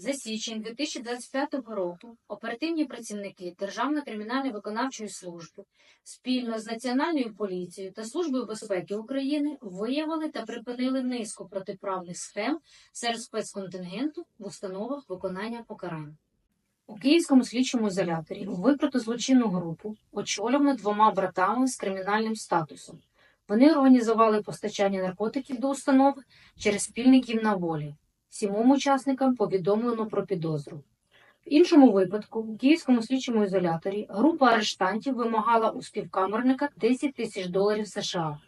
За січень 2025 року оперативні працівники Державної кримінальної виконавчої служби спільно з Національною поліцією та Службою безпеки України виявили та припинили низку протиправних схем серед спецконтингенту в установах виконання покарань. У Київському слідчому ізоляторі викрито злочинну групу, очолювану двома братами з кримінальним статусом. Вони організували постачання наркотиків до установи через спільників на волі. Сімом учасникам повідомлено про підозру. В іншому випадку, у Київському слідчому ізоляторі група арештантів вимагала у співкамерника 10 тисяч доларів США.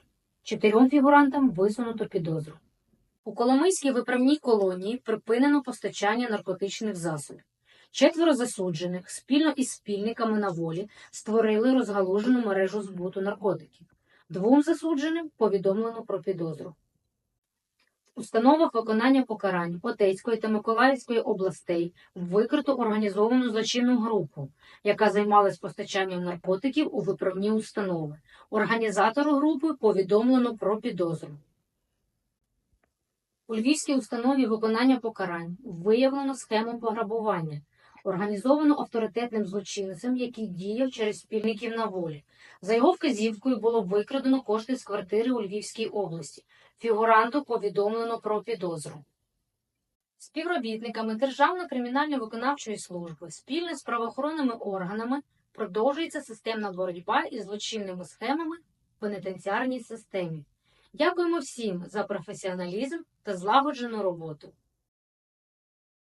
Чотирьом фігурантам висунуто підозру. У Коломийській виправній колонії припинено постачання наркотичних засобів. Четверо засуджених спільно із спільниками на волі створили розгалужену мережу збуту наркотиків. Двом засудженим повідомлено про підозру. Установах виконання покарань Отецької та Миколаївської областей викрито організовану злочинну групу, яка займалась постачанням наркотиків у виправні установи. Організатору групи повідомлено про підозру. У Львівській установі виконання покарань виявлено схему пограбування, організовану авторитетним злочинцем, який діяв через спільників на волі. За його вказівкою було викрадено кошти з квартири у Львівській області. Фігуранту повідомлено про підозру. Співробітниками Державної кримінально-виконавчої служби спільно з правоохоронними органами продовжується системна боротьба із злочинними схемами в пенітенціарній системі. Дякуємо всім за професіоналізм та злагоджену роботу.